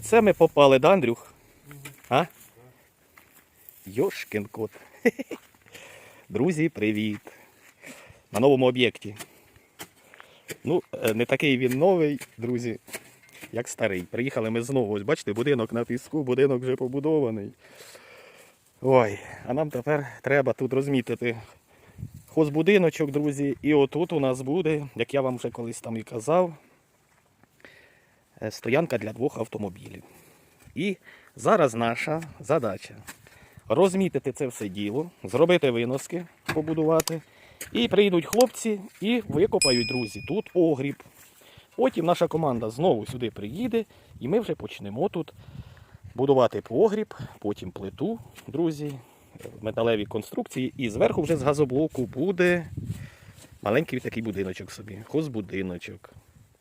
Оце ми попали, да, Андрюх? А? Йошкін кот. Друзі, привіт. На новому об'єкті. Ну, е, не такий він новий, друзі, як старий. Приїхали ми знову. Ось бачите, будинок на піску, будинок вже побудований. Ой, а нам тепер треба тут розмітити хозбудиночок, друзі. І отут у нас буде, як я вам вже колись там і казав, стоянка для двох автомобілів. І зараз наша задача розмітити це все діло, зробити виноски, побудувати. І прийдуть хлопці і викопають, друзі, тут огріб. Потім наша команда знову сюди приїде, і ми вже почнемо тут будувати погріб, потім плиту, друзі, металеві конструкції. І зверху вже з газоблоку буде маленький такий будиночок собі. Хозбудиночок.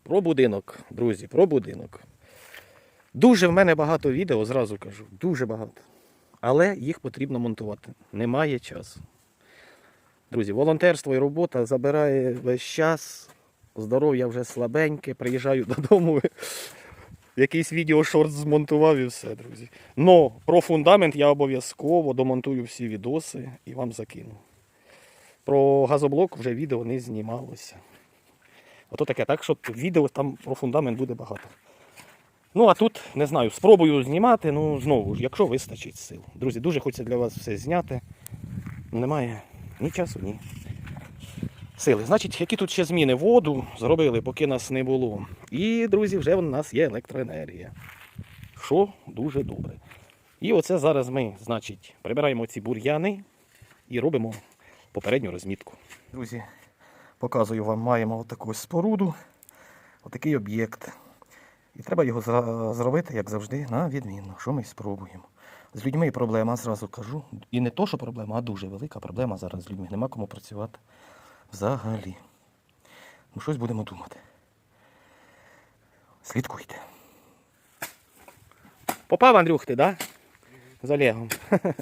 Про будинок, друзі, про будинок. Дуже в мене багато відео, зразу кажу, дуже багато. Але їх потрібно монтувати. Немає часу. Друзі, волонтерство і робота забирає весь час. Здоров'я вже слабеньке, приїжджаю додому. Якийсь відео шорт змонтував і все, друзі. Но про фундамент я обов'язково домонтую всі відоси і вам закину. Про газоблок вже відео не знімалося. Ото таке, так що відео там про фундамент буде багато. Ну, а тут, не знаю, спробую знімати, ну знову ж, якщо вистачить сил. Друзі, дуже хочеться для вас все зняти. Немає ні часу, ні сили. Значить, які тут ще зміни? Воду зробили, поки нас не було. І, друзі, вже у нас є електроенергія. Що дуже добре. І оце зараз ми, значить, прибираємо ці бур'яни і робимо попередню розмітку. Друзі, показую вам, маємо отаку споруду, отакий об'єкт. І треба його зробити, як завжди, на відмінно. Що ми спробуємо. З людьми проблема, зразу кажу. І не то, що проблема, а дуже велика проблема зараз з людьми. Нема кому працювати взагалі. Ну, щось будемо думати. Слідкуйте. Попав Андрюх ти, да? З Олегом.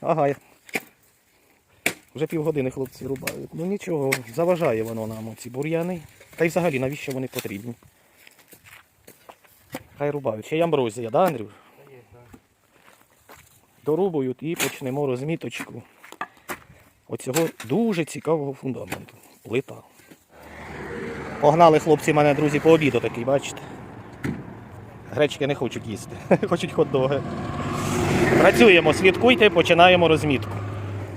Ага. Вже півгодини хлопці рубають. Ну нічого, заважає воно нам ці бур'яни. Та й взагалі навіщо вони потрібні? Хай рубають. Ще й амброзія, да, Андрюш? Дорубують і почнемо розміточку оцього дуже цікавого фундаменту. Плита. Погнали хлопці мене, друзі, по обіду такий, бачите. Гречки не хочуть їсти, хочуть хот-доги. Працюємо, слідкуйте, починаємо розмітку.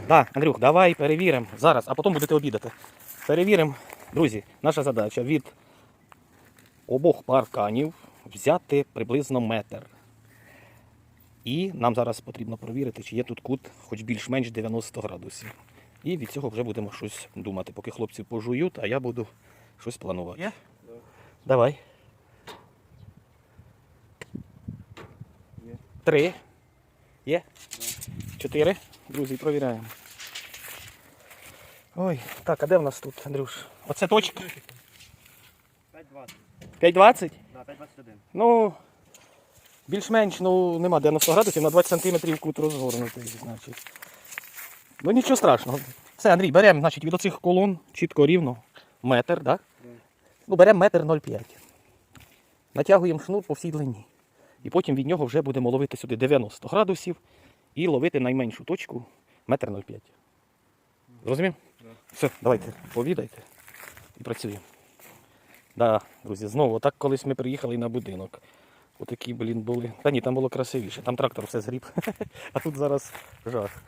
Так, Андрюх, давай перевіримо зараз, а потім будете обідати. Перевіримо, друзі, наша задача від обох парканів взяти приблизно метр. І нам зараз потрібно перевірити, чи є тут кут хоч більш-менш 90 градусів. І від цього вже будемо щось думати, поки хлопці пожують, а я буду щось планувати. Є? Давай. Три. Є? Чотири. Друзі, провіряємо. Ой, так, а де в нас тут, Андрюш? Оце точка. 5,20. 5,20? Да, 5,21. Ну, більш-менш, ну, нема 90 градусів, на 20 сантиметрів кут розгорнутий, значить. Ну нічого страшного. Все, Андрій, беремо, значить, від оцих колон чітко рівно метр, так? Да. Ну, беремо метр 0,5. Натягуємо шнур по всій длині. І потім від нього вже будемо ловити сюди 90 градусів і ловити найменшу точку метр 0,5. Зрозумів? Да. Все, давайте, повідайте і працюємо. Да, друзі, знову, так колись ми приїхали на будинок. Отакі, блін, були. Та ні, там було красивіше. Там трактор все згріб. А тут зараз жах.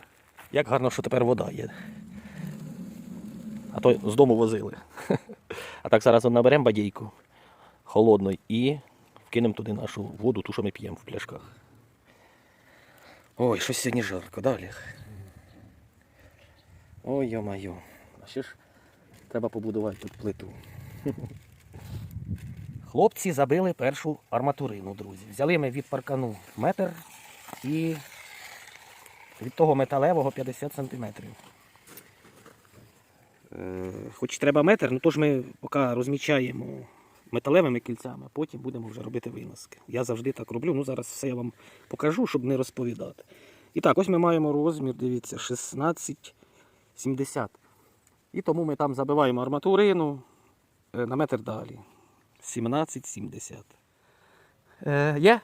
Як гарно, що тепер вода є. А то з дому возили. А так зараз наберемо бадійку холодної і вкинемо туди нашу воду, ту, що ми п'ємо в пляшках. Ой, щось сьогодні жарко, да, Олег? Ой, йо-майо. А ще ж треба побудувати тут плиту. Хлопці забили першу арматурину, друзі. Взяли ми від паркану метр і від того металевого 50 сантиметрів. Е, Хоч треба метр, ну ж ми поки розмічаємо металевими кільцями, а потім будемо вже робити виноски. Я завжди так роблю. Ну зараз все я вам покажу, щоб не розповідати. І так, ось ми маємо розмір, дивіться, 16,70. І тому ми там забиваємо арматурину е, на метр далі. 17,70. Е, є?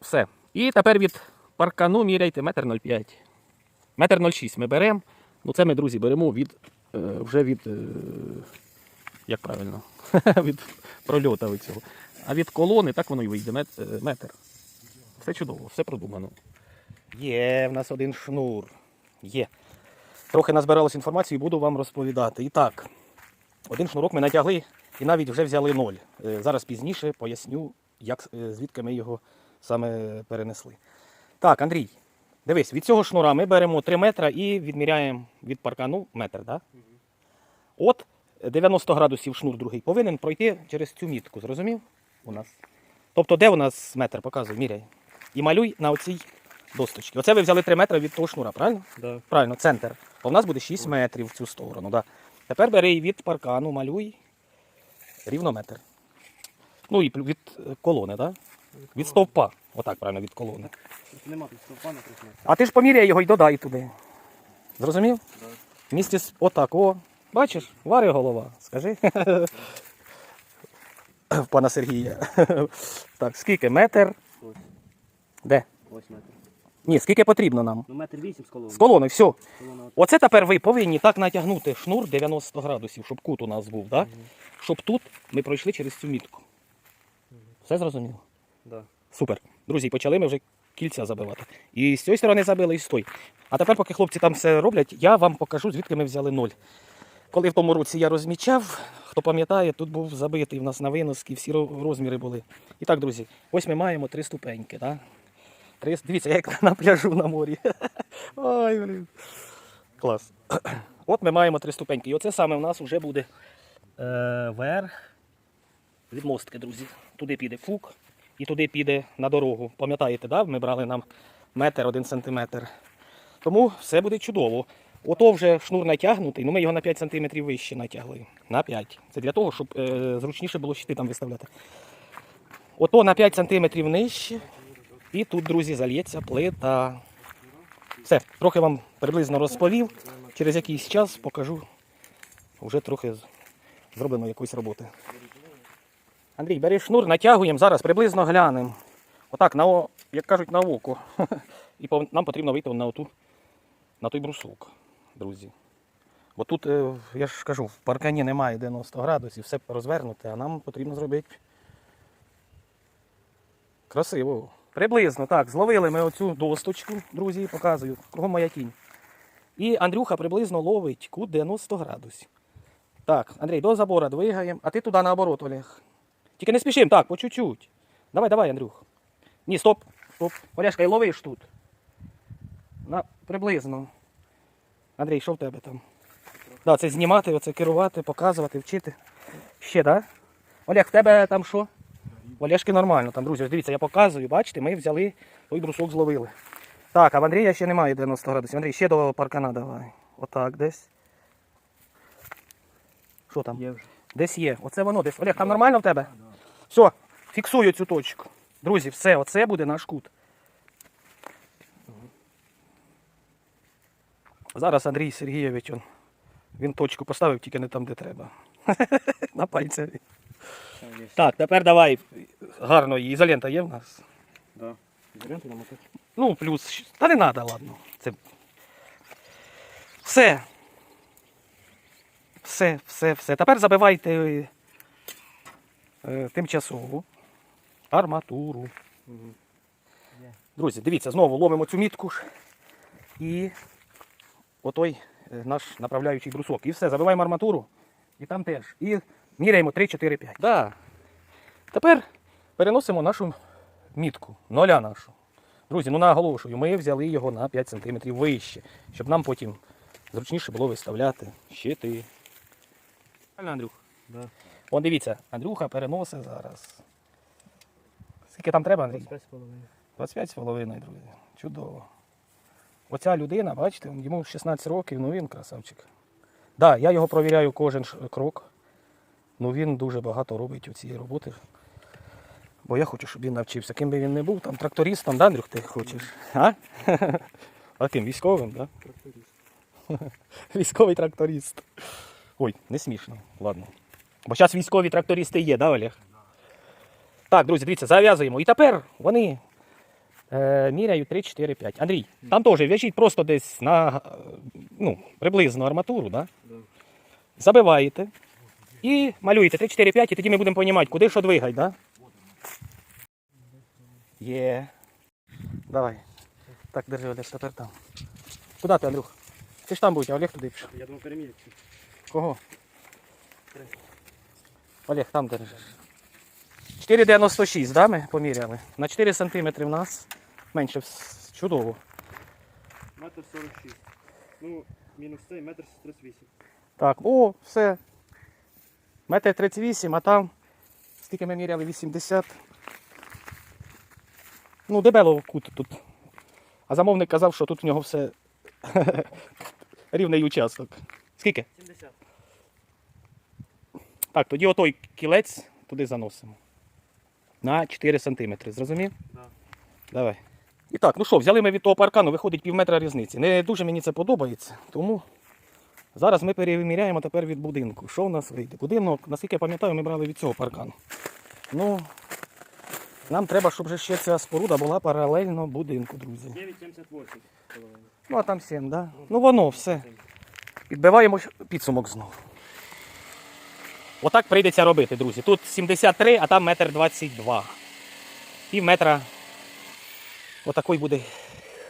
Все. І тепер від паркану міряйте метр 0,5. Метр 0,6 ми беремо. Ну це ми, друзі, беремо від е, вже від. Як правильно? від прольота цього. А від колони так воно і вийде е, метр. Все чудово, все продумано. Є в нас один шнур. Є. Трохи назбиралось інформації, буду вам розповідати. І так, один шнурок ми натягли і навіть вже взяли ноль. Е, Зараз пізніше поясню, як, е, звідки ми його саме перенесли. Так, Андрій, дивись, від цього шнура ми беремо 3 метра і відміряємо від паркану метр. Да? От 90 градусів шнур другий повинен пройти через цю мітку, зрозумів? У нас. Тобто, де у нас метр? Показуй, міряй. І малюй на оцій досточці. Оце ви взяли 3 метри від того шнура, правильно? Да. Правильно, центр. То в нас буде 6 метрів в цю сторону. Да. Тепер бери від паркану, малюй рівно метр. Ну і від е, колони, да? від стовпа. Отак, правильно, від колони. Нема тут стовпа на трьох метрах. А ти ж поміряй його і додай туди. Зрозумів? Да. Місті з отак, о. Бачиш, вари голова, скажи. Пана Сергія. Так, скільки? Метр? Ось, Де? ось метр. Ні, скільки потрібно нам? Ну метр вісім з колони. З колони, все. Колона Оце тепер ви повинні так натягнути шнур 90 градусів, щоб кут у нас був, так? щоб тут ми пройшли через цю мітку. Все зрозуміло? Да. Супер. Друзі, почали ми вже кільця забивати. І з цієї сторони забили, і з тої. А тепер, поки хлопці там все роблять, я вам покажу, звідки ми взяли ноль. Коли в тому році я розмічав, хто пам'ятає, тут був забитий в нас на виноски, всі розміри були. І так, друзі, ось ми маємо три ступеньки. Да? Три... Дивіться, як на пляжу на морі. Ой, блін. Клас. От ми маємо три ступеньки. І оце саме в нас вже буде е, верх від мостки, друзі. Туди піде фук і туди піде на дорогу. Пам'ятаєте, да? ми брали нам метр, один сантиметр. Тому все буде чудово. Ото вже шнур натягнутий, ну ми його на 5 см вище натягли. На 5. Це для того, щоб е, зручніше було щити там виставляти. Ото на 5 см нижче. І тут, друзі, зальється плита. Все, трохи вам приблизно розповів. Через якийсь час покажу. Вже трохи зроблено якоїсь роботи. Андрій, бери шнур, натягуємо, зараз приблизно глянемо. Отак, на, як кажуть, на око. І нам потрібно вийти на, оту, на той брусок, друзі. Бо тут, е, я ж кажу, в паркані немає 90 градусів, все розвернуте, а нам потрібно зробити красиво. Приблизно, так, зловили ми оцю досточку, друзі, показую, кругом моя тінь. І Андрюха приблизно ловить кут 90 градусів. Так, Андрій, до забора двигаємо, а ти туди наоборот, Олег. Тільки не спішимо, так, по чуть-чуть. Давай, давай, Андрюх. Ні, стоп, стоп. Олешка, і ловиш тут. На, приблизно. Андрій, що в тебе там? Да, це знімати, оце керувати, показувати, вчити. Ще, так? Да? Олег, в тебе там що? В Олешки нормально, там, друзі, ось дивіться, я показую, бачите, ми взяли той брусок зловили. Так, а в Андрія ще немає 90 градусів. Андрій, ще до паркана давай. Отак десь. Що там? Є вже. Десь є. Оце воно десь. Олег, там нормально в тебе? Все, фіксую цю точку. Друзі, все, оце буде наш кут. Зараз Андрій Сергійович, он, він точку поставив, тільки не там, де треба. На пальцеві. Так, тепер давай. Гарно, і ізолента є в нас. Да. Ізоленту намотати. Ну, плюс. Та не треба, ладно. Це... Все. Все, все, все. Тепер забивайте е, е, тимчасову арматуру. Друзі, дивіться, знову ловимо цю мітку. І отой е, наш направляючий брусок. І все, забиваємо арматуру. І там теж. І міряємо 3, 4, 5. Да. Тепер переносимо нашу мітку, ноля нашу. Друзі, ну наголошую, ми взяли його на 5 см вище, щоб нам потім зручніше було виставляти щити. Правильно, Андрюх? Да. Вон дивіться, Андрюха переносить зараз. Скільки там треба, Андрій? 25 з половиною. 25 з половиною, друзі. Чудово. Оця людина, бачите, йому 16 років, ну він красавчик. Так, да, я його провіряю кожен крок. Ну він дуже багато робить у цієї роботи. Бо я хочу, щоб він навчився. Ким би він не був, там трактористом, да, Андрюх, ти хочеш? А? А ким? Військовим, так? Тракторист. Військовий тракторист. Ой, не смішно. Ладно. Бо зараз військові трактористи є, да, Олег? Так, друзі, дивіться, зав'язуємо. І тепер вони Е, міряю 3, 4, 5. Андрій, там теж в'яжіть просто десь на ну, приблизно арматуру, да? Забиваєте і малюєте 3, 4, 5, і тоді ми будемо розуміти, куди що двигать, да? Є. Давай. Так, держи, Олег, тепер там. Куди ти, Андрюх? Ти ж там будь, а Олег туди пішов. Я думав переміряти. Кого? Олег, там держиш. 4,96, да, ми поміряли? На 4 см в нас менше. Чудово. Метр 46. Ну, мінус цей, метр 38. Так, о, все. Метр 38, а там скільки ми міряли? 80. Ну, дебело кут тут. А замовник казав, що тут в нього все рівний участок. Скільки? 70. Так, тоді отой кілець туди заносимо. На 4 см, зрозумів? Да. Давай. І так, ну що, взяли ми від того паркану, виходить пів метра різниці. Не дуже мені це подобається, тому зараз ми перевіряємо тепер від будинку. Що в нас вийде? Будинок, наскільки я пам'ятаю, ми брали від цього паркану. Ну, нам треба, щоб ще ця споруда була паралельно будинку, друзі. 9,78. Ну, а там 7, да? Ну воно все. Підбиваємо підсумок знову. Отак прийдеться робити, друзі. Тут 73, а там метр 22. Пів метра. Отакої буде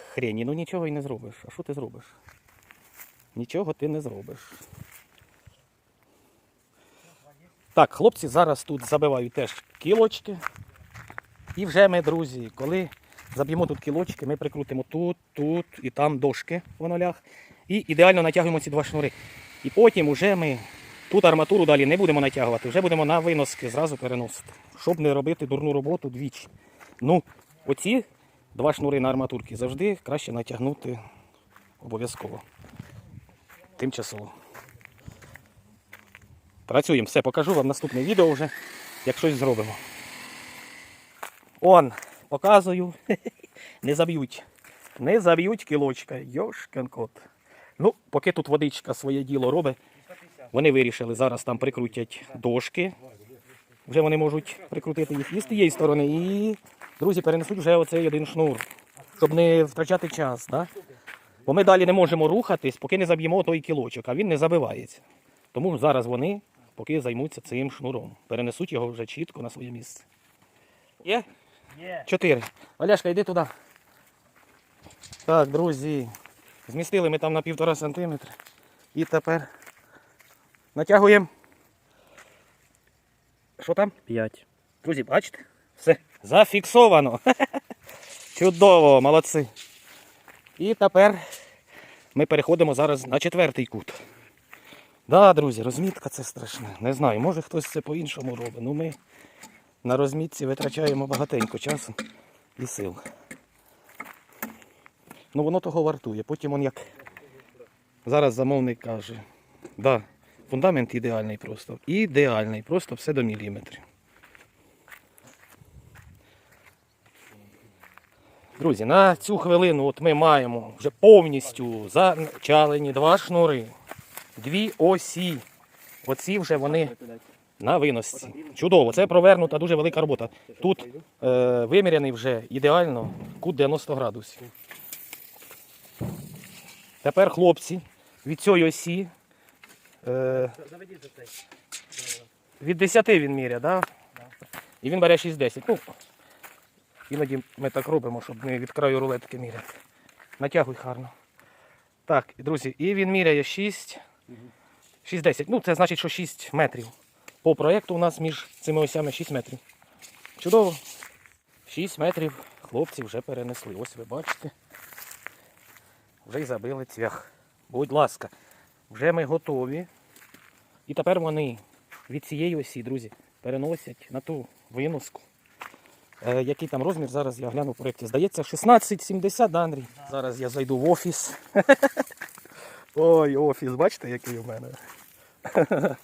хрені. Ну нічого і не зробиш. А що ти зробиш? Нічого ти не зробиш. Так, хлопці зараз тут забивають теж кілочки. І вже ми, друзі, коли заб'ємо тут кілочки, ми прикрутимо тут, тут і там дошки в нолях. І ідеально натягуємо ці два шнури. І потім уже ми тут арматуру далі не будемо натягувати, вже будемо на виноски зразу переносити, щоб не робити дурну роботу двічі. Ну, оці два шнури на арматурки завжди краще натягнути обов'язково. Тимчасово. Працюємо, все, покажу вам наступне відео вже, як щось зробимо. Он, показую. Не заб'ють. Не заб'ють кілочка. Йошкин кот. Ну, поки тут водичка своє діло робить, вони вирішили зараз там прикрутять дошки. Вже вони можуть прикрутити їх і з тієї сторони. І, друзі, перенесуть вже оцей один шнур, щоб не втрачати час. Да? Бо ми далі не можемо рухатись, поки не заб'ємо той кілочок, а він не забивається. Тому зараз вони поки займуться цим шнуром. Перенесуть його вже чітко на своє місце. Є? Є. Чотири. Оляшка, йди туди. Так, друзі. Змістили ми там на півтора сантиметра. І тепер натягуємо. Що там? 5. Друзі, бачите? Все. Зафіксовано. Чудово, молодці. І тепер ми переходимо зараз на четвертий кут. Да, друзі, розмітка це страшне. Не знаю, може хтось це по-іншому робить. Ну ми на розмітці витрачаємо багатенько часу і сил. Ну воно того вартує. Потім он як зараз замовник каже. Да, фундамент ідеальний просто. Ідеальний, просто все до міліметрів. Друзі, на цю хвилину от ми маємо вже повністю зачалені два шнури, дві осі. Оці вже вони на виносці. Чудово, це провернута дуже велика робота. Тут е, виміряний вже ідеально кут 90 градусів. Tепер хлопці від цієї осі е, Заведіть за цей. від 10 він міряє, да? і він бере 6-10. Ну, іноді ми так робимо, щоб не від краю рулетки міряти. Натягуй гарно. Так, друзі, і він міряє 6, 6-10. Ну, це значить, що 6 метрів. По проєкту у нас між цими осями 6 метрів. Чудово. 6 метрів хлопці вже перенесли. Ось ви бачите. Вже й забили цвях. Будь ласка, вже ми готові. І тепер вони від цієї осі, друзі, переносять на ту виноску. Е, який там розмір, зараз я гляну в проєкті. Здається, 16,70, да, Андрій? Зараз я зайду в офіс. Ой, офіс, бачите, який у мене.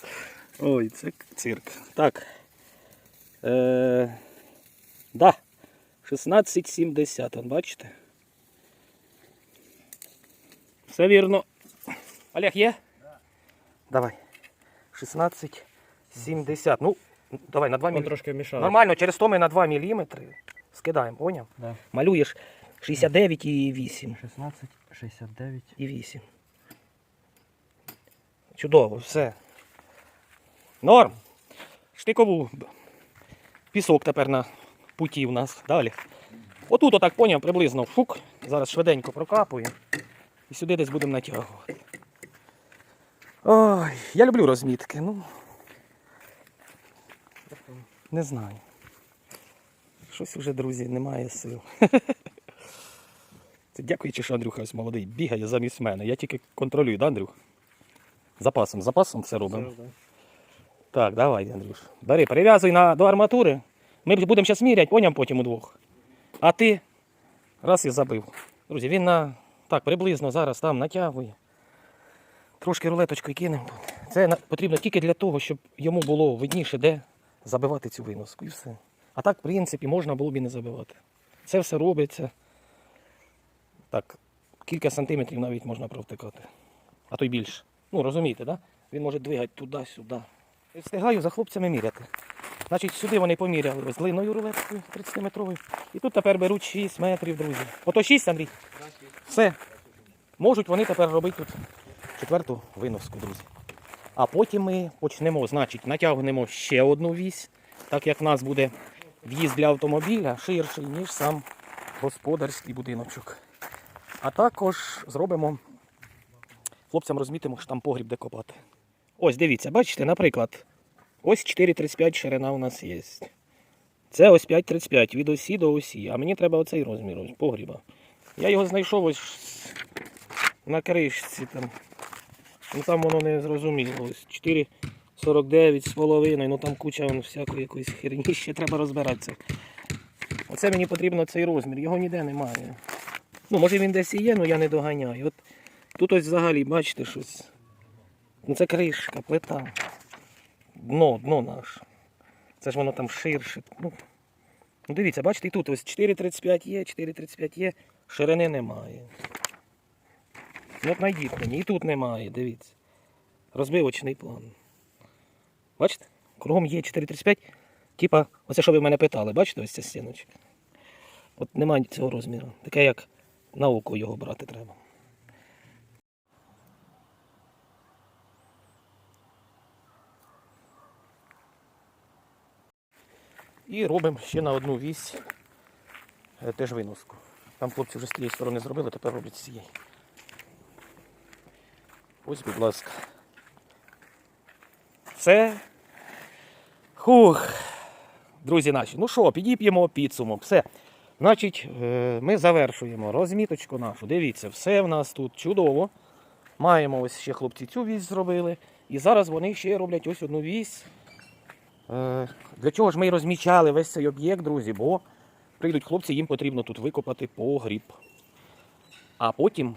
Ой, це цирк. Так. Е, да. 16,70, он, бачите? Все вірно. Олег є? Давай. 16,70. Ну, давай на 2 мм. трошки. Нормально, через то ми на 2 мм скидаємо, поняв? Да. Малюєш 69 і 8. 16, 69. І 8. Чудово, все. Норм. Штикову. Пісок тепер на путі в нас. Далі. Отут, отак поняв, приблизно фук. Зараз швиденько прокапую. І сюди десь будемо натягувати. Ой, я люблю розмітки, ну. Не знаю. Щось уже, друзі, немає сил. Це дякуючи, що Андрюха ось молодий бігає замість мене. Я тільки контролюю, да, Андрюх? Запасом, запасом все робимо. Так, давай, Андрюш. Бери, перев'язуй на, до арматури. Ми будемо зараз міряти, поняв потім удвох. А ти раз і забив. Друзі, він на так, приблизно зараз там натягує. Трошки рулеточкою кинемо тут. Це потрібно тільки для того, щоб йому було видніше, де забивати цю виноску. І все. А так, в принципі, можна було б і не забивати. Це все робиться. Так, кілька сантиметрів навіть можна провтикати. А то й більше. Ну, розумієте, да? Він може двигати туди-сюди. Встигаю за хлопцями міряти. Значить, сюди вони поміряли ось длинною рулеткою 30-метровою. І тут тепер беруть 6 метрів, друзі. Ото 6, Андрій. Все. Можуть вони тепер робити тут четверту виноску, друзі. А потім ми почнемо, значить, натягнемо ще одну вісь, так як в нас буде в'їзд для автомобіля ширший, ніж сам господарський будиночок. А також зробимо, хлопцям розмітимо, що там погріб де копати. Ось дивіться, бачите, наприклад, ось 4,35 ширина у нас є. Це ось 5,35 від осі до осі. А мені треба оцей розмір ось, погріба. Я його знайшов ось на кришці там. Ну там воно не зрозуміло. Ось 4,49 з половиною, ну там куча вон, всякої якоїсь херні, ще треба розбиратися. Оце мені потрібно цей розмір, його ніде немає. Ну, може він десь і є, але я не доганяю. От тут ось взагалі, бачите, щось. Ну це кришка, плита. Дно, дно наше. Це ж воно там ширше. Ну, ну дивіться, бачите, і тут ось 4,35 є, 4,35 є, ширини немає. Ну, найдіть мені, і тут немає, дивіться. Розбивочний план. Бачите? Кругом є 4,35. Типа, оце що ви мене питали, бачите, ось ця стіночка? От немає цього розміру. Таке як на око його брати треба. І робимо ще на одну вісь е, теж виноску. Там хлопці вже з тієї сторони зробили, тепер роблять з цієї. Ось, будь ласка. Все. Хух. Друзі наші, ну що, підіп'ємо підсумок. Все. Значить, е, ми завершуємо розміточку нашу. Дивіться, все в нас тут чудово. Маємо ось ще хлопці цю вісь зробили. І зараз вони ще роблять ось одну вісь. Е, Для чого ж ми розмічали весь цей об'єкт, друзі? Бо прийдуть хлопці, їм потрібно тут викопати погріб. А потім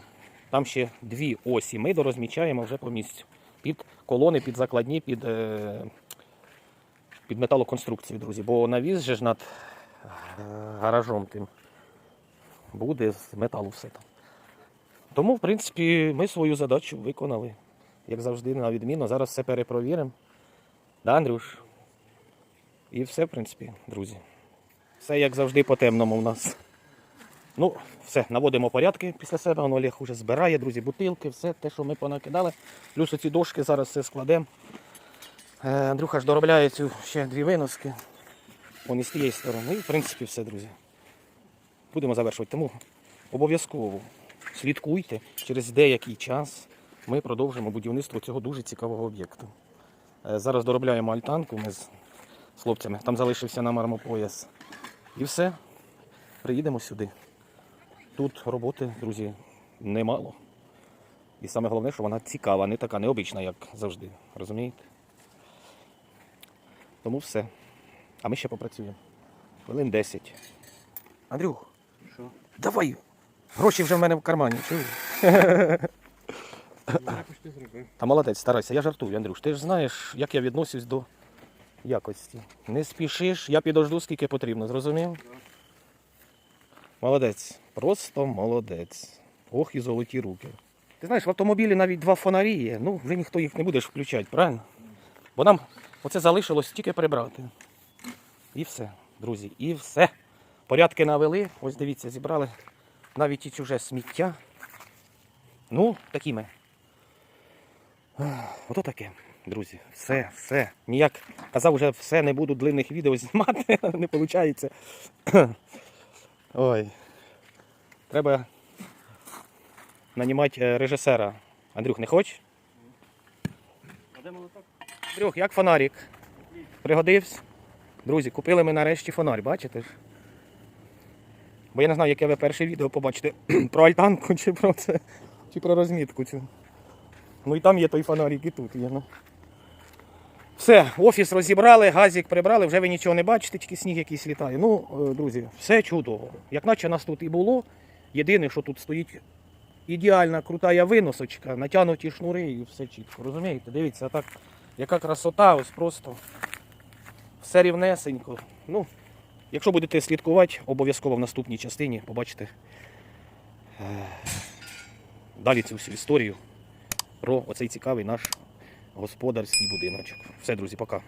там ще дві осі ми дорозмічаємо вже по місцю. Під колони, під закладні, під, е, під металоконструкцію, друзі. Бо навіс же ж над е, гаражом тим буде з металу все там. Тому, в принципі, ми свою задачу виконали. Як завжди, на відміну. Зараз все перепровіримо. Да, Андрюш? І все, в принципі, друзі. Все як завжди по темному в нас. Ну, все, наводимо порядки після себе. Воно Олег вже збирає, друзі, бутилки, все те, що ми понакидали. Плюс оці дошки зараз все складемо. Е, Андрюха ж доробляє цю ще дві виноски. Вон із тієї сторони. І в принципі все, друзі. Будемо завершувати. Тому обов'язково слідкуйте. Через деякий час ми продовжимо будівництво цього дуже цікавого об'єкту. Е, Зараз доробляємо альтанку ми з з хлопцями. Там залишився нам армопояс. І все. Приїдемо сюди. Тут роботи, друзі, немало. І саме головне, що вона цікава, не така необична, як завжди. Розумієте? Тому все. А ми ще попрацюємо. Хвилин 10. Андрюх, Що? давай. Гроші вже в мене в кармані. Чуєш? Зробив. Та молодець, старайся. Я жартую, Андрюш. Ти ж знаєш, як я відносюсь до якості. Не спішиш, я підожду, скільки потрібно, зрозумів? Молодець. Просто молодець. Ох і золоті руки. Ти знаєш, в автомобілі навіть два фонарі є. Ну, вже ніхто їх не будеш включати, правильно? Бо нам оце залишилось тільки прибрати. І все, друзі, і все. Порядки навели, ось дивіться, зібрали навіть і чуже сміття. Ну, такі ми. Ото таке, друзі. Все, все. Ніяк казав, вже все, не буду длинних відео знімати, не виходить. Ой. Треба нанімати е, режисера. Андрюх, не хочеш? А де молоток? Андрюх, як фонарик? Пригодився? Друзі, купили ми нарешті фонарь, бачите ж? Бо я не знаю, яке ви перше відео побачите. про альтанку чи про це, чи про розмітку цю. Ну і там є той фонарик, і тут є. Ну. Все, офіс розібрали, газик прибрали, вже ви нічого не бачите, тільки сніг якийсь літає. Ну, е, друзі, все чудово. Як наче нас тут і було. Єдине, що тут стоїть ідеальна крута виносочка, натягнуті шнури і все чітко. Розумієте? Дивіться, так, яка красота, ось просто все рівнесенько. Ну, якщо будете слідкувати, обов'язково в наступній частині побачите е, далі цю всю історію про оцей цікавий наш господарський будиночок. Все, друзі, пока.